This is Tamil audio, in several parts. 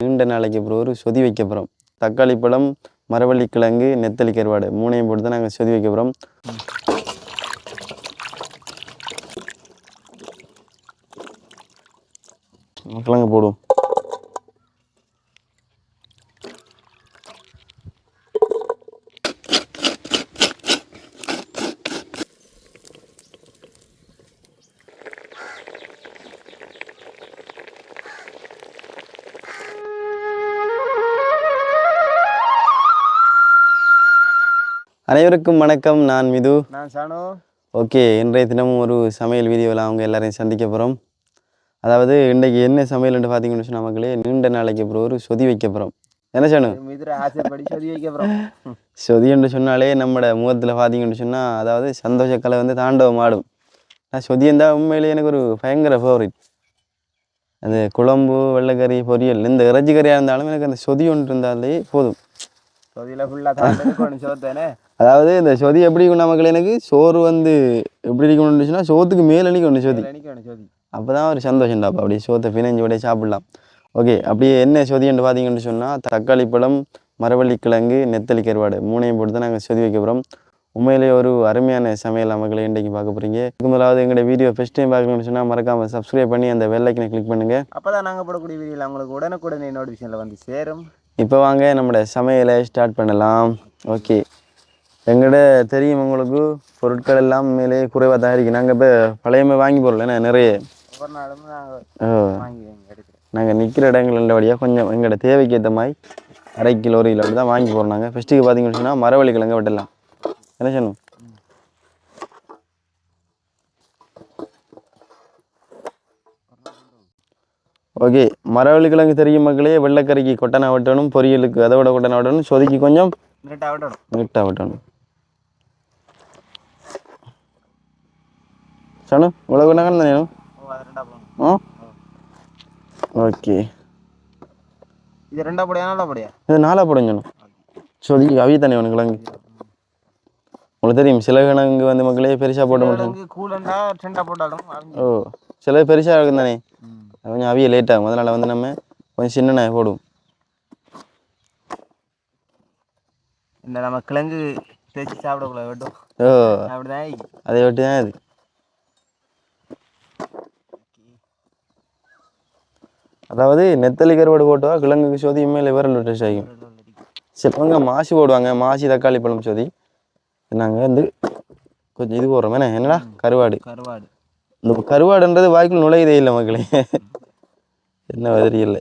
நீண்ட நாளைக்கு அப்புறம் ஒரு சொதி வைக்க போகிறோம் தக்காளி பழம் மரவள்ளி கிழங்கு நெத்தலி கருவாடு மூணையும் போட்டு தான் நாங்கள் சொதி வைக்க போகிறோம் அனைவருக்கும் வணக்கம். நான் மிது. நான் சானு. ஓகே இன்றைய தினமும் ஒரு சமையல் வீடியோவில் அவங்க எல்லாரையும் சந்திக்க போகிறோம் அதாவது இன்றைக்கி என்ன சமையல்னு பார்த்தீங்கன்னு சொன்னால் மக்களே நீண்ட நாளைக்கு அப்புறம் ஒரு சொதி வைக்க போகிறோம் என்ன ஆசைப்படி சொல்லி வைக்க போகிறோம் சொதி என்று சொன்னாலே நம்மட முகத்தில் பார்த்தீங்கன்னு சொன்னால் அதாவது சந்தோஷ கலை வந்து தாண்டவம் ஆடும். நான் சொதி இருந்தால் உண்மையிலேயே எனக்கு ஒரு பயங்கர ஃபேவரிட் அது குழம்பு வெள்ளைக்கறி பொரியல் இந்த இறைச்சி கறியாக இருந்தாலும் எனக்கு அந்த சொதி ஒன்று இருந்தாலே போதும். சொதியில் ஃபுல்லாக சோத்தானே அதாவது இந்த சொதி எப்படி இருக்கும் நமக்கு எனக்கு? சோறு வந்து எப்படி இருக்கணும்னு சொன்னால் சோத்துக்கு மேலே ஒன்று சொதி. அப்போ தான் ஒரு சந்தோஷம்டாப்பா. அப்படியே சோத்தை பிணைஞ்சு விட சாப்பிடலாம். ஓகே அப்படியே என்ன சொதின்னு பார்த்தீங்கன்னு சொன்னால் தக்காளி பழம் மரவள்ளி கிழங்கு நெத்தலி கருவாடு மூணையும் போட்டு தான் நாங்கள் சொதி வைக்க போகிறோம் உண்மையிலேயே ஒரு அருமையான சமையல் மக்களை இன்றைக்கு பார்க்க போகிறீங்க முதலாவது எங்களோட வீடியோ ஃபஸ்ட் டைம் பார்க்கணும்னு சொன்னால் மறக்காமல் சப்ஸ்கிரைப் பண்ணி அந்த வெள்ளைக்கனை கிளிக் பண்ணுங்கள் அப்போ தான் நாங்கள் போடக்கூடிய வீடியோவில் உங்களுக்கு உடனுக்குடனே நோட்டிஃபிகேஷனில் வந்து சேரும். இப்போ வாங்க நம்மளோட சமையலை ஸ்டார்ட் பண்ணலாம். ஓகே. எங்கள்கிட்ட தெரியும் உங்களுக்கு பொருட்கள் எல்லாம் மேலே குறைவாக தான் இருக்குது நாங்கள் இப்போ பழையமே வாங்கி போடல என்ன நிறைய? நாங்கள் நிற்கிற இடங்கள் வழியாக கொஞ்சம் எங்களோட தேவைக்கு ஏற்ற மாதிரி அரை கிலோ ஒரு கிலோ அப்படி தான் வாங்கி போகிறோம் நாங்கள் ஃபஸ்ட்டுக்கு பார்த்தீங்கன்னு சொன்னால் மரவள்ளி கிழங்கு வெட்டலாம். என்ன செய்யணும் ஓகே மரவள்ளி கிழங்கு தெரியும் மக்களே வெள்ளைக்கறிக்கு கொட்டனை வெட்டணும் பொரியலுக்கு அதை விட கொட்டனை வெட்டணும் சொதுக்கி கொஞ்சம் மினிட்டாக விடணும் நீட்டாக வெட்டணும். ரெண்டா போடணும் ஆ ஓகே இது ரெண்டா போடையா நல்லா போடையா இது நாலா படம் சொன்னோம் சொதுக்கி அவிய தானே உனக்கு கிழங்கு உங்களுக்கு தெரியும் சில கிழங்கு வந்து மக்களே பெருசாக போட ரெண்டா போட்டாலும் ஓ சில பெருசாக இருக்கும் தானே கொஞ்சம் அவிய லேட் ஆகும் அதனால் வந்து நம்ம கொஞ்சம் சின்ன போடுவோம் இந்த நம்ம கிழங்கு தேய்ச்சி சாப்பிடக்கூட வெட்டும் ஓ அப்படிதான் அதை விட்டு தான் இது அதாவது நெத்தலி கருவாடு போட்டா கிழங்குக்கு சோதி மேலே விரல் டேஸ்ட் ஆகும் சிலவங்க மாசி போடுவாங்க மாசி தக்காளி பழம் சோதி. நாங்கள் வந்து கொஞ்சம் இது போடுறோம். என்ன என்னடா? கருவாடு. கருவாடு. இந்த கருவாடுன்றது வாய்க்குள்ள நுழையதே இல்லை மக்களே. என்ன வதறி இல்லை.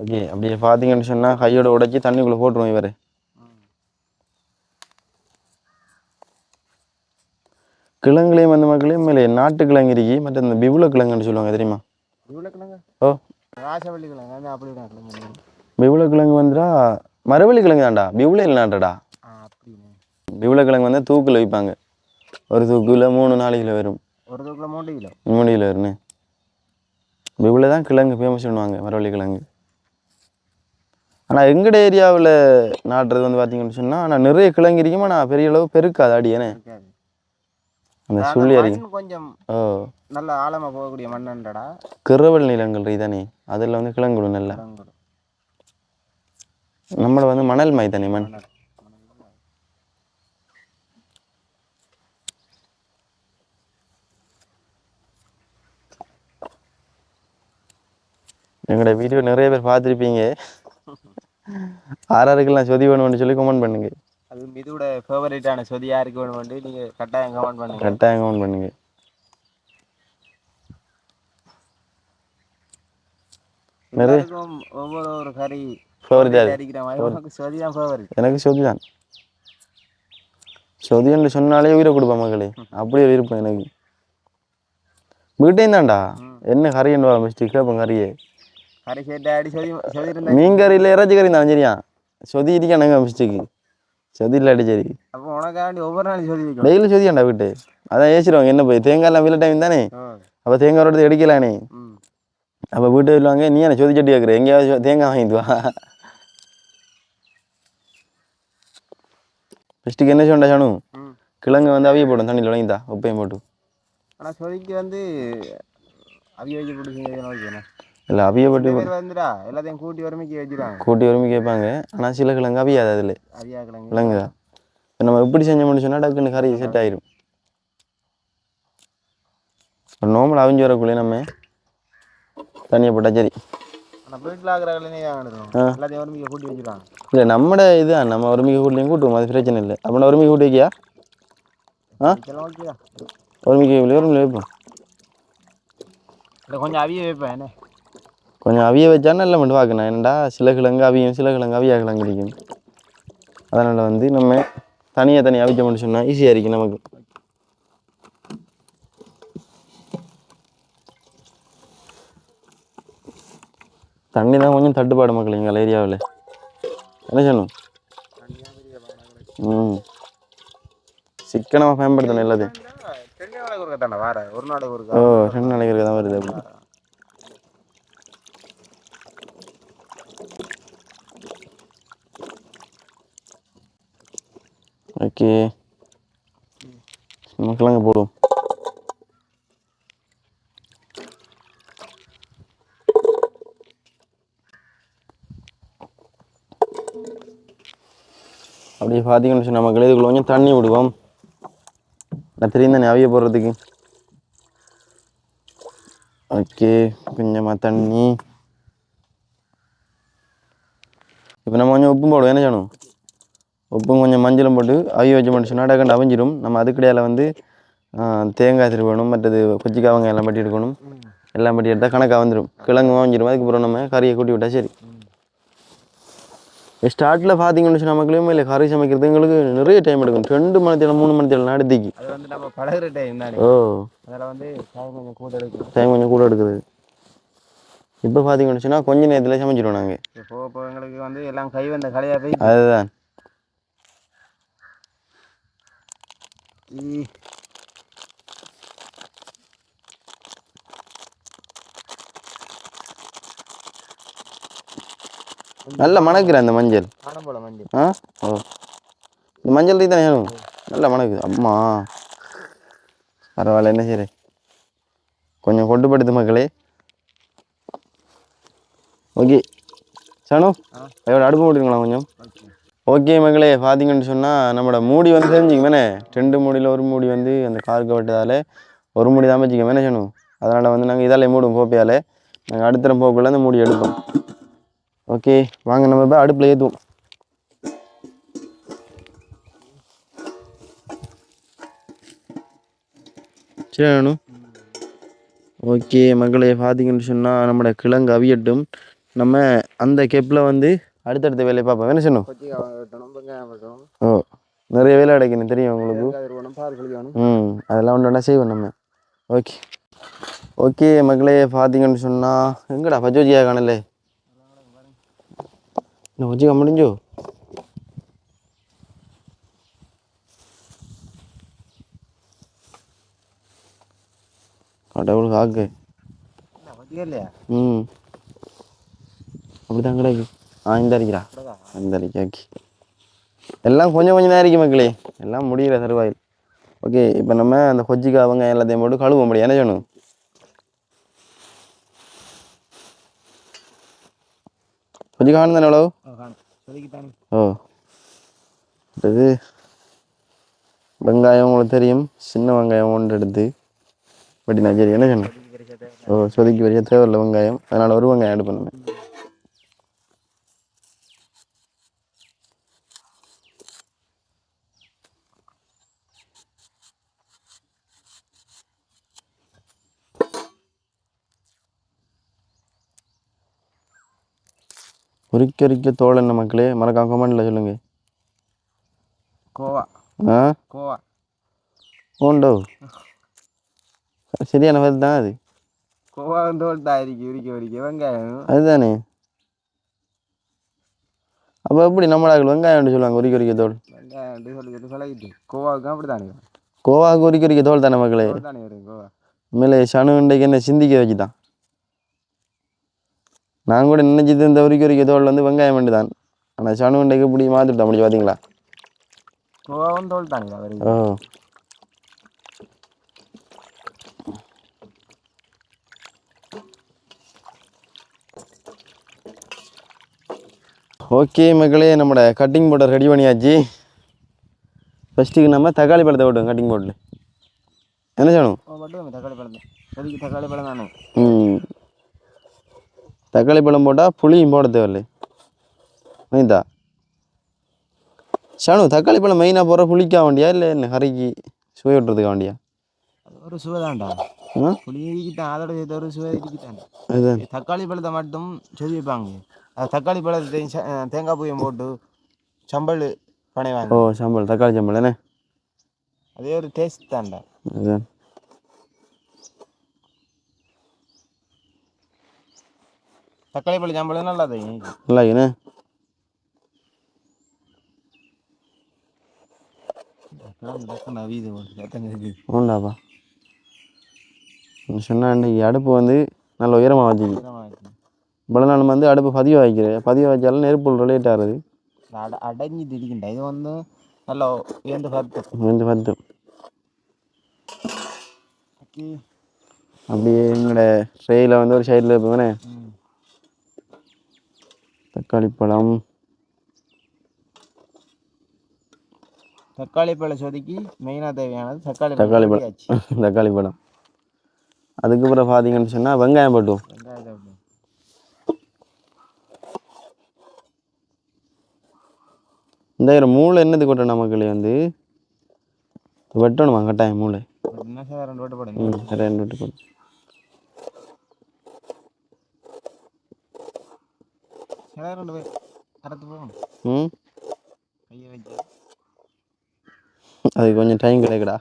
ஓகே அப்படியே பார்த்தீங்கன்னு சொன்னால் கையோட உடைச்சி தண்ணிக்குள்ளே போட்டுருவோம் இவர். கிழங்குலையும் வந்து மக்களே மேலே நாட்டு கிழங்கு இருக்கி. மற்ற இந்த பிபுல கிழங்குன்னு சொல்லுவாங்க தெரியுமா? ஓ. ராசவள்ளி கிழங்கு அப்படி கிழங்கு வந்துடா மரவள்ளி கிழங்கு தான்டா ஆ அப்படின்னு பிபுல கிழங்கு வந்து தூக்கில் வைப்பாங்க. ஒரு தூக்குல மூணு நாலு கிலோ வரும். ஒரு தூக்கில் மூணு கிலோ? மூணு கிலோ வரும்னு. பிபுல தான் கிழங்கு ஃபேமஸ் பண்ணுவாங்க மரவள்ளி கிழங்கு ஆனால் எங்கட ஏரியாவில் நாட்டுறது வந்து பார்த்தீங்கன்னு சொன்னால் ஆனால் நிறைய கிழங்கு இருக்கும் ஆனால் பெரிய அளவு பெருக்காது அடியேனே இருக்காது அந்த சுள்ளி அறிக்கும் மண் கொஞ்சம் ஓ. நல்ல ஆழமா போகக்கூடிய மண்ணண்டடா. கிரவல் நிலங்கள் தானே? அதில் வந்து கிழங்கு விடும் நல்லா நம்மள வந்து மணல் மை தானே மண்? எங்களோட வீடியோ நிறைய பேர் பார்த்துருப்பீங்க. ஆறாருக்கெல்லாம் சொதி வேணும்னு சொல்லி கமெண்ட் பண்ணுங்க. அது மிதுவோட ஃபேவரட்டான சொதி யாருக்கு வேணும் வந்து நீங்க கட்டாயம் கமெண்ட் பண்ணுங்க. கரெக்டாக கமெண்ட் பண்ணுங்க. ஒவ்வொரு ஒரு கறி எனக்கு சொதி தான். சொதின்னு சொன்னாலே உயிரை கொடுப்பேன் மக்களே. அப்படியே இருப்பேன் எனக்கு. வீட்டையும் தான்டா. என்ன கறின்னு வர மிஸ்டேக் கேட்பேன் கறியே மீன் கறி இல்லை இறைச்சி கறி தான் சரியா? சொதி இருக்கானுங்க மிஸ்டேக்கு சொதி. இல்லாட்டி சரி அப்போ உனக்காண்டி ஒவ்வொரு நாளும் சொதி டெய்லி சொதியாண்டா வீட்டு. அதான் ஏசிடுவாங்க என்ன போய்? தேங்காய்லாம் வில்ல டைம் தானே. அப்போ தேங்காய் எடுத்து எடுக்கலானே அப்போ வீட்டு சொல்லுவாங்க நீ என்ன சொதி சட்டி கேட்குற எங்கேயாவது தேங்காய் வாங்கிட்டு வா. ஃபஸ்ட்டுக்கு என்ன சொன்னா சானு? கிழங்கு வந்து அவிய போடும் தண்ணியில் உலங்கிதா உப்பையும் போட்டு. ஆனா சொதிக்கு வந்து அவிய வைக்க வைக்கணும். இல்லை அவிய பட்டு வந்துடா. எல்லாத்தையும் கூட்டி ஒருமைக்கு வச்சுருவாங்க கூட்டி உரிமை கேட்பாங்க. ஆனால் சில கிழங்கு அவியாது அதில். அரியா கிழங்கு. விளங்குதா இப்போ நம்ம எப்படி செஞ்சோம்னு சொன்னால் டக்குன்னு கறி செட் ஆயிரும். ஒரு நோம்பல் அவிஞ்சு வரக்குள்ளே நம்ம தண்ணியை போட்டால் சரி. ஆனால் வீட்டில் ஆகிற கிழங்கே வாங்கிடுறோம் ஆ. எல்லாத்தையும் ஒருமைக்கு கூட்டி வச்சுருவாங்க இல்லை நம்மட இதுதான். நம்ம ஒருமிக்க கூட்டிலையும் கூட்டுவோம். அது பிரச்சனை இல்லை. அப்படின்னா ஒருமிக்க கூட்டி வைக்கியா? ஆ? இல்லை ஒருமிக்க வைப்போம். கொஞ்சம் அவிய வைப்பேன். என்ன? கொஞ்சம் அவிய வச்சா நல்ல மட்டும் பார்க்கணும். என்னடா சில கிழங்கு அவியும் சில கிழங்கு அவியா கிழங்கு இருக்கும் அதனால் வந்து நம்ம தனியாக தனியாக அவிச்ச மட்டும் சொன்னால் ஈஸியாக இருக்கும் நமக்கு. தண்ணி தான் கொஞ்சம் தட்டுப்பாடு மக்கள் எங்கள் ஏரியாவில். என்ன செய்யணும் ம். சிக்கனமாக பயன்படுத்தணும் எல்லாத்தையும். ஓ ரெண்டு நாளைக்கு தான் வருது அப்படி. ஓகே மக்களாங்க போடுவோம் அப்படியே பார்த்தீங்கன்னு சொன்னால் மக்கள் இதுக்குள்ள கொஞ்சம் தண்ணி விடுவோம் நான் தெரியும் தானே அவிய போடுறதுக்கு ஓகே கொஞ்சமாக தண்ணி இப்போ நம்ம கொஞ்சம் உப்பும் போடுவோம் என்ன செய்யணும் உப்பும் கொஞ்சம் மஞ்சளும் போட்டு அவிய வச்சு மட்டும் டக்குன்னு அவிஞ்சிடும் நம்ம அதுக்கடையால் வந்து தேங்காய் திருவணும் மற்றது கொச்சிக்காவங்க எல்லாம் பட்டி எடுக்கணும். எல்லாம் பட்டி எடுத்தால் கணக்காக வந்துடும் கிழங்கு வாங்கிடும் அதுக்கப்புறம் நம்ம கறியை கூட்டி விட்டா சரி. ஸ்டார்ட்டில் பார்த்தீங்கன்னு சொன்னால் மக்களுமே இல்லை கறி சமைக்கிறது எங்களுக்கு நிறைய டைம் எடுக்கும். ரெண்டு மணி தேவை மூணு மணி தேவை நடுத்திக்கு ஓ. டைம் கொஞ்சம் கூட எடுக்குது. இப்போ பார்த்தீங்கன்னு சொன்னால் கொஞ்ச நேரத்தில் சமைச்சிடுவோம் நாங்கள் இப்போ போக எங்களுக்கு வந்து எல்லாம் கை வந்த கலையாக போய் அதுதான். நல்ல மணக்குற அந்த மஞ்சள். மஞ்சள். ஆ? ஓ. இந்த மஞ்சள் டீ தானே நல்ல மணக்குது. அம்மா. பரவாயில்ல என்ன சரி கொஞ்சம் கொண்டுபடுத்து மக்களே. ஓகே. சனு. எவ்வளோ அடுப்பு போட்டுருங்களா கொஞ்சம். ஓகே மகளே பார்த்தீங்கன்னு சொன்னால் நம்மளோட மூடி வந்து தெரிஞ்சுக்கமே ரெண்டு மூடியில் ஒரு மூடி வந்து அந்த காருக்கு விட்டதால் ஒரு மூடி தான் வச்சுக்க என்ன செய்யணும்? அதனால் வந்து நாங்கள் இதாலே மூடும் கோப்பையால். நாங்கள் அடுத்த போக்குள்ள அந்த மூடி எடுப்போம். ஓகே வாங்க நம்ம இப்போ அடுப்பில் ஏற்றுவோம் சரி வேணும் ஓகே மகளே பார்த்தீங்கன்னு சொன்னால் நம்மளோட கிழங்கு அவியட்டும். நம்ம அந்த கெப்பில் வந்து அடுத்தடுத்த வேலையை பார்ப்போம். என்ன வெட்டணும் ஓ நிறைய வேலை கிடைக்கணும் தெரியும் உங்களுக்கு. ம் அதெல்லாம் ஒன்று ஒன்றா செய்வோம் நம்ம. ஓகே. ஓகே மக்களே பார்த்தீங்கன்னு சொன்னால் எங்கடா பஜோஜியா காணலே? இந்த வச்சுக்க முடிஞ்சோ? கடவுள் காக்கு. ம். அப்படிதான் கிடைக்கு. ஆ இந்த அரிக்கிறா அப்படிதான். அந்த அரிக்காக்கி எல்லாம் கொஞ்சம் கொஞ்சம் இருக்கு மக்களே. எல்லாம் முடியல தருவாயில் ஓகே இப்போ நம்ம அந்த கொஜ்ஜிக்காய் அவங்க எல்லாத்தையும் போட்டு கழுவ முடியும். என்ன செய்யணும் கொஜ்ஜிக்காய் தானே எவ்வளோ காணும். ஓ. அடுத்தது வெங்காயம் உங்களுக்கு தெரியும். சின்ன வெங்காயம் ஒன்று எடுத்து வெட்டினா சரி என்ன தேவை. ஓ சொதுக்கி வரைய தேவையில்ல வெங்காயம். அதனால் ஒரு வெங்காயம் ஆட் பண்ணுவேன் உரிக்க உரிக்க தோல் என்ன மக்களே மறக்காம கமெண்ட்டில் சொல்லுங்கள் கோவா. ஆ? கோவா. உண்டோ சரியான பதில் தான் அது. கோவா வந்து தான் இருக்கு உரிக்க உரிக்க. வெங்காயம். அதுதானே? அப்போ எப்படி நம்மளாக்கள் வெங்காயம் சொல்லுவாங்க உரிக்க உரிக்க தோல்? வெங்காயம் சொல்லி சொல்லி பழகிட்டு கோவாவுக்கு அப்படி தானே கோவாக்கு உரிக்க உரிக்க தோல் தானே மக்களே? உண்மையிலே சனு இன்றைக்கு என்ன சிந்திக்க வச்சுதான் நான் கூட நினச்சிது இந்த வரைக்கும் வரைக்கும் தோல் வந்து வெங்காயம் வேண்டு தான் ஆனால் சனு இன்றைக்கு இப்படி மாற்றிட்டோம் அப்படி பார்த்தீங்களா தோல் தாங்க ஓ ஓகே மக்களே நம்மளோட கட்டிங் பவுடர் ரெடி பண்ணியாச்சு. ஃபஸ்ட்டுக்கு நம்ம தக்காளி பழத்தை விட்டோம் கட்டிங் போர்டில் என்ன செய்யணும் தக்காளி பழம் தக்காளி பழம் தானே? ம். தக்காளி பழம் போட்டால் புளியும் போட தேவையில்லை. மைந்தா. ஷானு தக்காளி பழம் மெயினாக போடுற புளிக்கா வேண்டியா இல்லை என்ன கறிக்கு சுவை விட்டுறதுக்கு வேண்டியா? அது ஒரு சுவை தான்டா. ஆ? புளி இடிக்கிட்டான் அதோட சேர்த்து ஒரு சுவை அதுதான். தக்காளி பழத்தை மட்டும் சொல்லி வைப்பாங்க தக்காளி பழத்தை தேங்காய் பூயம் போட்டு சம்பல் பனைவாங்க ஓ சம்பல் தக்காளி சம்பல் என்ன? அதே ஒரு டேஸ்ட் தான்டா. அதுதான். சம்பளம் நல்லா தான் நல்லா இருக்குண்ணே நவீது எத்தனை உண்டாப்பா சொன்னா இன்றைக்கி அடுப்பு வந்து நல்ல உயரமாக வச்சுக்கி. இவ்வளோ நாள் வந்து அடுப்பு பதிவு வைக்கிறேன் பதிவு வச்சாலும் நெருப்பு ரிலேட் ஆகுது. அட அடைஞ்சு திரிக்கின்ற இது வந்து நல்லா உயர்ந்து பார்த்து. வந்து பத்து அப்படியே எங்களோட ட்ரெயில வந்து ஒரு சைடில் இருப்பேனே தக்காளி பழம். தக்காளி பழம் சொதுக்கி மெயினாக தேவையானது தக்காளி தக்காளி பழம். தக்காளி பழம். அதுக்கப்புறம் பார்த்தீங்கன்னு சொன்னால் வெங்காயம் போட்டுவோம் வெங்காயம். இந்த மூளை என்னது கொட்டணும் மக்களே வந்து? வெட்டணுமா? கட்டாயம் மூளை. ஒரு நிமிஷம் ரெண்டு ஓட்டு போடுங்க. ரெண்டு விட்டு போட்டு சில ரெண்டு பேர் அறுத்து போகணும் ம்? அது கொஞ்சம் டைம் கிடைக்குடா.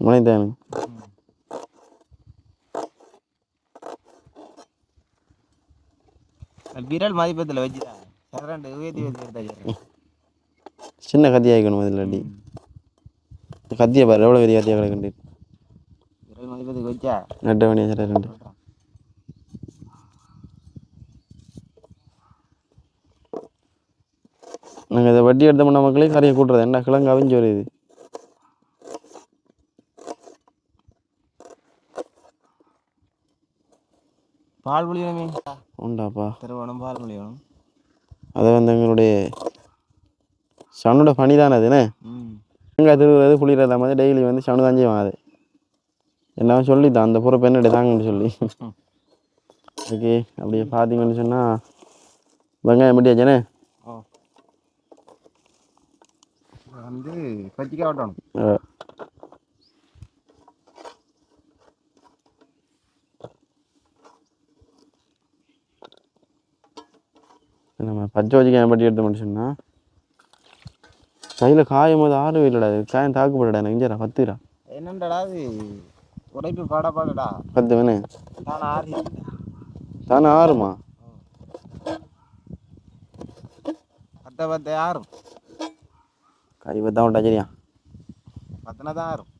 முனைத்தேன் விரல் மதிப்பத்தில் வச்சுடா சின்ன கத்தி ஆகிக்கணும் இதில் அடி. கத்தியை பாரு எவ்வளோ பெரிய கத்தியாக கிடக்குண்டு விரல் மதிப்பத்துக்கு வச்சா. நட்ட வேண்டிய ரெண்டு நாங்கள் இதை வட்டி எடுத்த பண்ண மக்களே கரையை கூட்டுறது. என்ன கிழங்கு அவிஞ்சு வருது? பால் புளியணுமே உண்டாப்பா. திருவோணம் பால் புளியணும். அதை வந்து எங்களுடைய சனோட பணி தானே அதுண்ணே தேங்காய் திருவுறது புளிறது மாதிரி டெய்லி வந்து சனு தான் செய்வான் அது. என்ன சொல்லித்தான் அந்த பொறுப்பு என்னடி தாங்கன்னு சொல்லி. ஓகே அப்படியே பார்த்தீங்கன்னு சொன்னால் வெங்காயம் மட்டியாச்சேனே ஓ இதை ஓட்டணும் அஹ், நம்ம பச்சை வச்சுக்காயம் பட்டி எடுத்த சொன்னால் கையில் காயும் போது ஆறு இல்லைடா காயம் தாக்குப்படடா எனக்கு இஞ்சரா பத்துரா என்னண்டடா அது உடைப்பு பாட பத்து வேணே நான் ஆறி தானே ஆறுமா பத்த பத்து ஆறும் கை பத்தா விட்டா சரியா பத்தனை தான் ஆறும்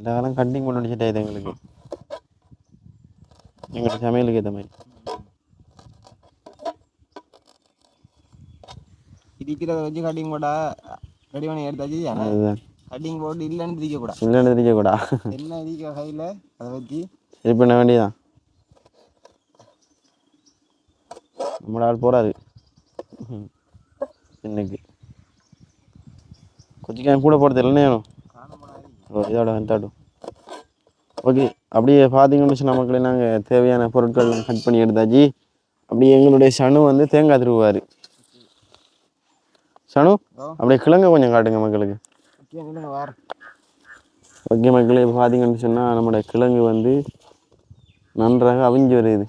இந்த காலம் கட்டிங் பண்ண முடிச்சுட்டா இது எங்களுக்கு. எங்களோட சமையலுக்கு ஏற்ற மாதிரி. இடிக்கிறத வச்சு கட்டிங் போட்டா ரெடி பண்ணி எடுத்தாச்சு அதுதான். கட்டிங் போட்டு இல்லைன்னு திரிக்கக்கூடாது இல்லைன்னு தெரியக்கூடா. என்ன இடிக்க கையில் அதை வச்சு சரி பண்ண வேண்டியதான் நம்மளோட ஆள் போறாரு. இன்னைக்கு. கொச்சிக்காயம் கூட போடுறது இல்லைன்னு வேணும். ஓ இதோட வந்துட்டாட்டும் ஓகே அப்படியே பார்த்தீங்கன்னு சொன்ன மக்களே நாங்கள் தேவையான பொருட்கள் கட் பண்ணி எடுத்தாச்சு. அப்படியே எங்களுடைய சனு வந்து தேங்காய் திருவார் சனு. அப்படியே கிழங்க கொஞ்சம் காட்டுங்க மக்களுக்கு. ஓகே மக்களே இப்போ பார்த்தீங்கன்னு சொன்னால் நம்மளோட கிழங்கு வந்து நன்றாக அவிஞ்சு வருது.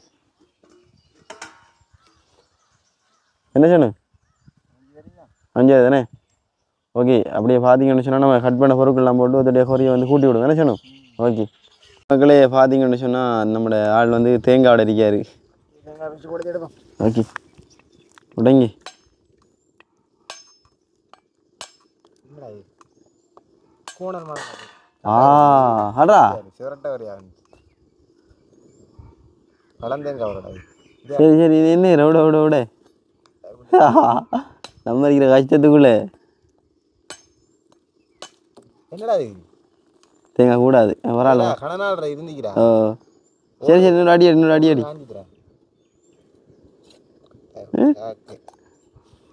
என்ன சனு? அஞ்சாவது தானே ஓகே அப்படியே பார்த்தீங்கன்னு சொன்னால் நம்ம கட் பண்ண பொருட்கள்லாம் போட்டு அதோடைய கொரியை வந்து கூட்டி விடுவோம் என்ன சொன்னோம் ஓகே மக்களே பார்த்தீங்கன்னு சொன்னால் நம்மளோட ஆள் வந்து தேங்காய் இருக்காரு ஓகே உடங்கி. ஆ அடா சரி சரி இது என்ன விட விட விட நம்ம இருக்கிற கஷ்டத்துக்குள்ளே. என்னடா இது? தேங்காய் கூடாது கணநாள் இருந்துக்கிறா? ஓ சரி சரி இன்னொரு அடி இன்னொரு அடி அடி.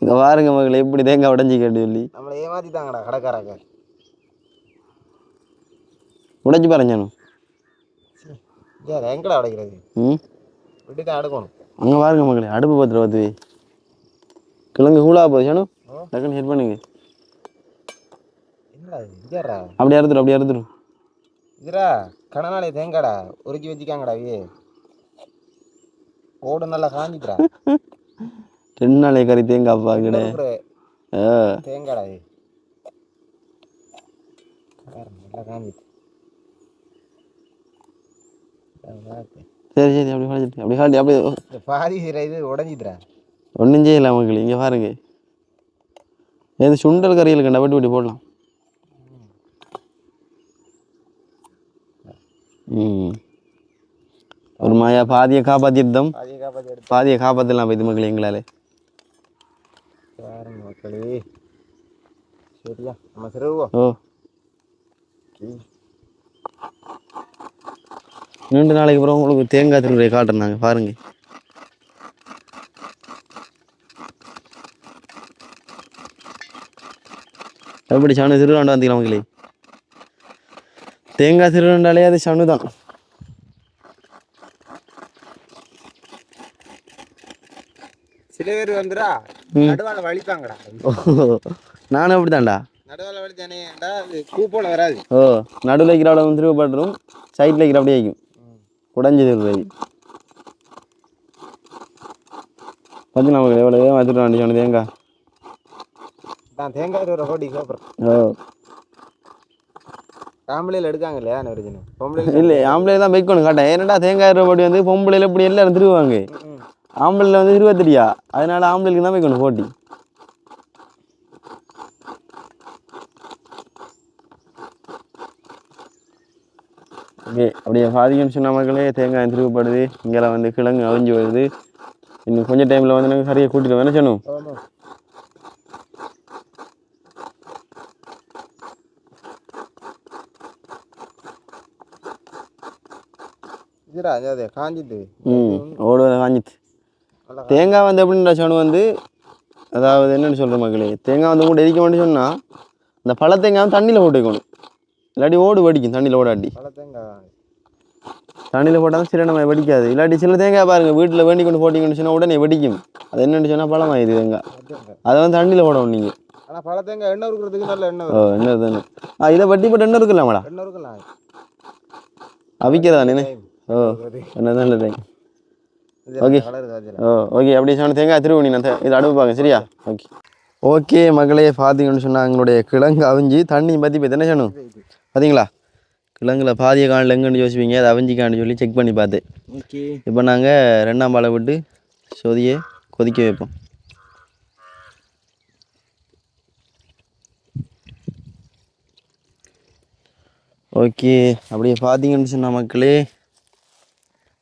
இங்கே பாருங்க மகளே எப்படி தேங்காய் உடஞ்சி கேட்டு சொல்லி. நம்மளை ஏமாத்திட்டாங்கடா கடைக்காரங்க. உடைச்சி பாருஞ்சானு எங்கடா உடைக்கிறது? ம்? விட்டு தான் அடுக்கணும். அங்கே பாருங்க மகளே அடுப்பு பத்திர பார்த்து. கிழங்கு கூலா போகுது சானு. டக்குன்னு ஹெட் பண்ணுங்க. அப்படியே அறுத்துரும் அப்படியே அறுத்துரும் இதுடா கடனாலே தேங்காடா. உருக்கி வச்சுக்காங்கடா இது ஓடு நல்லா காஞ்சிட்டுடா ரெண்டு நாளே கறி தேங்காய் பாக்கடே தேங்காடா பாரு, நல்லா காஞ்சிட்டு சரி சரி அப்படி காட்டிட்டு அப்படி காட்டி அப்படியே. பாதி இது உடஞ்சிட்டுடா ஒன்றும் செய்யலாம் மக்கள் இங்கே பாருங்க. ஏது சுண்டல் கறியில் கண்டா வெட்டி போடலாம். ஒரு மாயா பாதியை காப்பாற்றிட்டோம் பாதியை காப்பாற்றலாம் இது மக்கள் எங்களால். பாருங்க மக்களே? சரியா நம்ம சிறுவோம் ஓ. ரெண்டு நாளைக்கு அப்புறம் உங்களுக்கு தேங்காய் திருவிழை காட்டுறாங்க பாருங்க. எப்படி சனு திருவிழாண்டு வந்தீங்களா மக்களே? தேங்காய் திருவிழாண்டாலே அது சனு தான் சில பேர் வந்துடா நடுவால வலிப்பாங்கடா. நானும் அப்படி தான்டா நடுவால வலிச்சானேடா அது பூ போல வராது. ஓ நடுவில் வைக்கிறவள வந்து திருவப்பட்டுரும் சைடில் வைக்கிற அப்படியே வைக்கும் உடஞ்சி திருவை பார்த்தீங்களா மக்களே எவ்வளோ வேகமாக தேங்காய் நான் தேங்காய் சாப்பிட்றேன் ஓ. ஆம்பளையில் எடுக்காங்க இல்லையா ஒரிஜினல் பொம்பளை இல்லை ஆம்பளை தான் வைக்கணும் காட்டேன் ஏன்னடா தேங்காய் ரூபாய் வந்து பொம்பளையில் இப்படி எல்லாரும் திருவாங்க ஆம்பளையில் வந்து இருபத்தடியா அதனால ஆம்பளைக்கு தான் வைக்கணும் போட்டி. ஓகே அப்படியே பாதிக்கன்னு சொன்ன மக்களே தேங்காய் திருவப்படுது. இங்கெல்லாம் வந்து கிழங்கு அவிஞ்சு வருது. இன்னும் கொஞ்சம் டைமில் வந்து நாங்கள் சரியாக கூட்டிட்டு வேணும் சொன்னோம் அது காஞ்சிட்டு. ம் ஓடுவதை நல்லா தேங்காய் வந்து எப்படின்ற சொன்ன வந்து அதாவது என்னன்னு சொல்கிற மக்களே தேங்காய் வந்து கூட எரிக்க வேண்டிய சொன்னால் தேங்காய் வந்து தண்ணியில் போட்டு வைக்கணும். இல்லாட்டி ஓடு வெடிக்கும் தண்ணியில் ஓடாட்டி. தண்ணியில் போட்டால் சில நம்ம வெடிக்காது. இல்லாட்டி சில தேங்காய் பாருங்கள் வீட்டில் வேண்டி கொண்டு போட்டிங்கன்னு சொன்னால் உடனே வெடிக்கும். அது என்னன்னு சொன்னால் பழமாயிது தேங்காய். அதை வந்து தண்ணியில் போடணும் நீங்கள் ஆனால் பல தேங்காய் எண்ணெய் இருக்கிறதுக்கு நல்ல எண்ணெய் ஓ என்ன தானே. ஆ இதை வட்டி போட்டு என்ன இருக்கலாமாடா எண்ணெய் இருக்கலாம் அவிக்கிறதா நினை? நல்ல தேங்காய் ஓகே. ஓ ஓகே அப்படி சொன்ன தேங்காய் திருவணி நான் இதை அடுப்பு பார்க்க சரியா? ஓகே ஓகே மகளே பார்த்தீங்கன்னு சொன்னால் எங்களுடைய கிழங்கு அவிஞ்சு தண்ணி பற்றி போய் என்ன செய்யணும்? பார்த்தீங்களா கிழங்குல பாதிய காணில் எங்கன்னு யோசிப்பீங்க அதை அவிஞ்சிக்கான்னு சொல்லி செக் பண்ணி பார்த்தேன் ஓகே இப்போ நாங்கள் ரெண்டாம் பாலை விட்டு சொதியை கொதிக்க வைப்போம். ஓகே அப்படியே பார்த்தீங்கன்னு சொன்ன மக்களே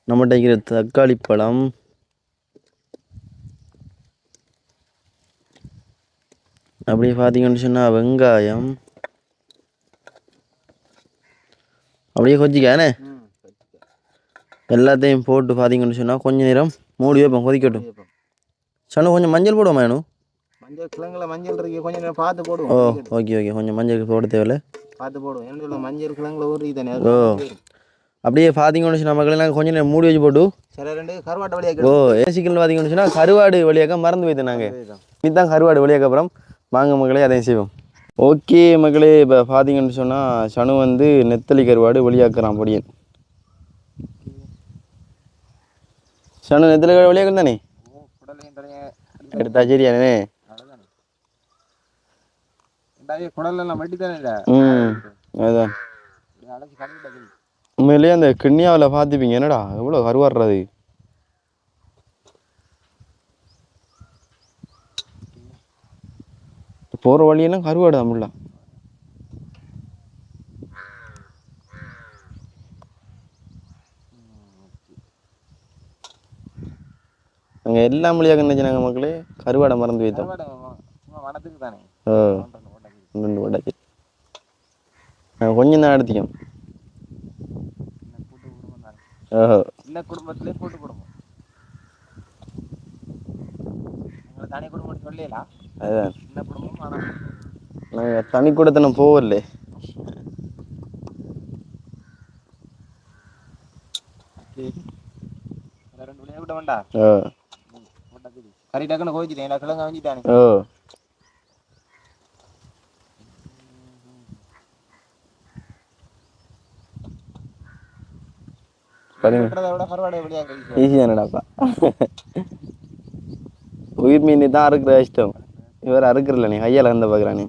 நம்மகிட்ட இருக்கிற தக்காளி பழம். அப்படியே பார்த்தீங்கன்னு சொன்னால் வெங்காயம். அப்படியே கொச்சிக்கானே எல்லாத்தையும் போட்டு பார்த்தீங்கன்னு சொன்னால் கொஞ்ச நேரம் மூடி வைப்போம் கொதிக்கட்டும். சனு கொஞ்சம் மஞ்சள் போடுவோமா வேணும் மஞ்சள் கிழங்குல மஞ்சள் இருக்கு கொஞ்சம் நேரம் பார்த்து ஓ போடுவோம் ஓகே ஓகே கொஞ்சம் மஞ்சள் போட தேவையில்ல. பார்த்து போடுவோம். மஞ்சள் கிழங்குல ஊறி தானே ஓ. அப்படியே பார்த்தீங்கன்னு மக்களே நாங்கள் கொஞ்சம் நேரம் மூடி வச்சு போட்டு ஓ ஏசிக்கல் பார்த்தீங்கன்னு கருவாடு வழியாக மறந்து போய்த்தேன் நாங்கள் இதுதான் கருவாடு வழியாக அப்புறம் வாங்க மக்களே அதையும் செய்வோம். ஓகே மக்களே இப்போ பார்த்தீங்கன்னு சொன்னால் சனு வந்து நெத்தலி கருவாடு வெளியாக்குறான் பொடியன். சனு நெத்தலி கருவாடு வெளியாக்குறது தானே? எடுத்தா சரியானே. குடலெல்லாம் வட்டி தானே இல்லை உண்மையிலேயே அந்த கிண்ணியாவில் பார்த்துப்பீங்க என்னடா எவ்வளோ கருவாடுறது போகிற வழியெல்லாம் கருவாடு தமிழ்ல அங்கே எல்லா மொழியாக நினைச்சாங்க மக்களே. கருவாடை மறந்து வைத்தோம் வனத்துக்கு தானே? ஓ. ரெண்டு வடைக்கு நாங்கள் கொஞ்சம் தான் எடுத்திக்கோம் சின்ன கூட்டு குடும்பம் தானே ஓஹோ சின்ன குடும்பத்திலே கூட்டு குடும்பம் உங்களை தனி குடும்பம்னு சொல்லலாம் அதுதான் சின்ன குடும்பம் ஆனால் நாங்கள் தனி கூடத்தனை போகல ரெண்டு மணி விட. வேண்டா கறி டக்குன்னு கிழங்கு அமைஞ்சிட்டானே ஓ பாருங்க வெட்டுறதை விட கருவாடை வெளியாக கழிச்சு ஈஸி தானடாப்பா உயிர் மீன் தான் அறுக்கிற இஷ்டம். இவர் அறுக்கிறல நீ கையால் அந்த பார்க்குறானே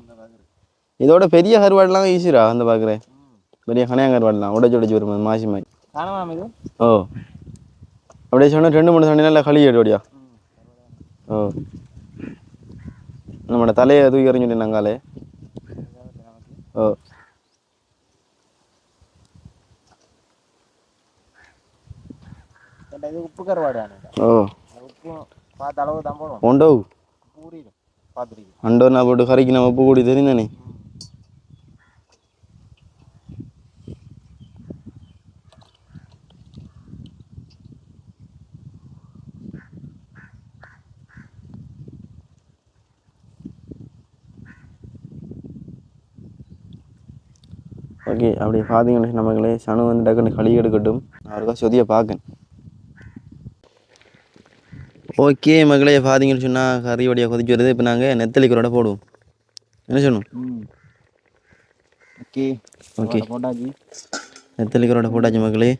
இதோட பெரிய கருவாடுலாம் ஈஸிடா அந்த பார்க்குறேன் பெரிய கனையா கருவாடுலாம் உடைச்சு உடைச்சு வரும் மாசி மாதிரி. ஓ. அப்படியே சொன்னா ரெண்டு மூணு சண்டை நல்லா களி எடுவடியா ஓ. நம்மளோட தலையை தூக்கி எறிஞ்சுட்டு நாங்காலே ஓ. இது உப்பு கருவாடு ஓ உப்பு பார்த்த அளவு தான் போடும் உண்டோ ஊறிடும் பார்த்துருக்கு அண்டோ நான் போட்டு கறிக்கு நம்ம உப்பு கூடி தெரிந்தானே ஓகே அப்படி பார்த்தீங்கன்னு நமங்களே சனு வந்து டக்குன்னு களி எடுக்கட்டும் நான் ஒருக்கா சொதியை பார்க்கேன் ஓகே மகளே பார்த்தீங்கன்னு சொன்னால் கறி வடியாக கொதிச்சு வருது. இப்போ நாங்கள் நெத்தலி கரோட போடுவோம். என்ன சொல்லணும்? ம். ஓகே. ஓகே. போட்டாச்சு. நெத்தலி கரோட போட்டாச்சு மக்களே.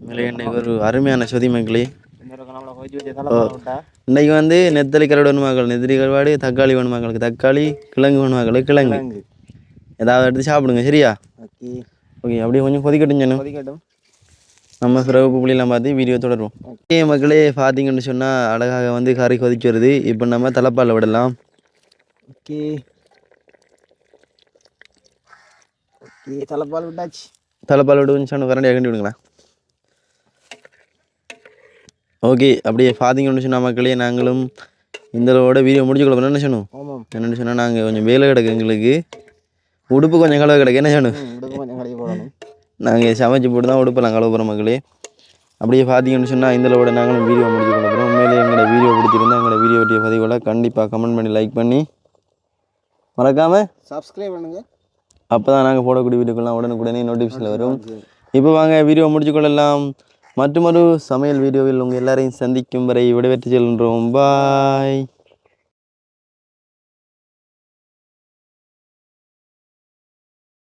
மேலே இன்னைக்கு ஒரு அருமையான சொதி விட்டா இன்னைக்கு வந்து நெத்தலி கரோட வேணுமாக்கள் நெத்திலி கருவாடு தக்காளி வேணுமாக்களுக்கு தக்காளி கிழங்கு வேணுமாக்களுக்கு கிழங்கு. கிழங்கு. ஏதாவது எடுத்து சாப்பிடுங்க சரியா? ஓகே. ஓகே அப்படியே கொஞ்சம் கொதிக்கட்டும் சொன்னோம் கொதிக்கட்டும். நம்ம சிறப்பு புள்ளியெல்லாம் பார்த்து வீடியோ தொடருவோம். ஓகே மக்களே பார்த்தீங்கன்னு சொன்னால் அழகாக வந்து கறி கொதிச்சு வருது. இப்போ நம்ம தலைப்பால் விடலாம். ஓகே. ஓகே தலைப்பால் விட்டாச்சு. தலைப்பால் விட்டு சொன்ன கரண்டி அகண்டி விடுங்களேன். ஓகே அப்படியே பார்த்தீங்கன்னு சொன்னால் மக்களே நாங்களும் இந்தளவோட வீடியோ முடிச்சு கொடுப்போம் என்ன சொன்னோம் என்னென்னு சொன்னால் நாங்கள் கொஞ்சம் வேலை கிடக்கு எங்களுக்கு. உடுப்பு கொஞ்சம் கலவை கிடக்கு. என்ன சொன்னோம் நாங்கள் சமைச்சு போட்டு தான் உடுப்பெல்லாம் கழுவ போகிறோம் மக்களே. அப்படியே பார்த்தீங்கன்னு சொன்னால் இந்தளவோட நாங்களும் வீடியோ முடிச்சு கொள்ள போகிறோம் உண்மையிலேயே எங்களோட வீடியோ பிடிச்சிருந்தா எங்களோட வீடியோ பற்றிய பதிவுகளை கண்டிப்பாக கமெண்ட் பண்ணி லைக் பண்ணி மறக்காமல் சப்ஸ்கிரைப் பண்ணுங்க. அப்போ தான் நாங்கள் போடக்கூடிய வீடியோக்கெல்லாம் உடனுக்குடனே நோட்டிஃபிகேஷன் வரும். இப்போ வாங்க வீடியோ முடிச்சு கொள்ளலாம். மற்றொரு சமையல் வீடியோவில் உங்கள் எல்லாரையும் சந்திக்கும் வரை விடைபெற்று செல்கின்றோம். பாய்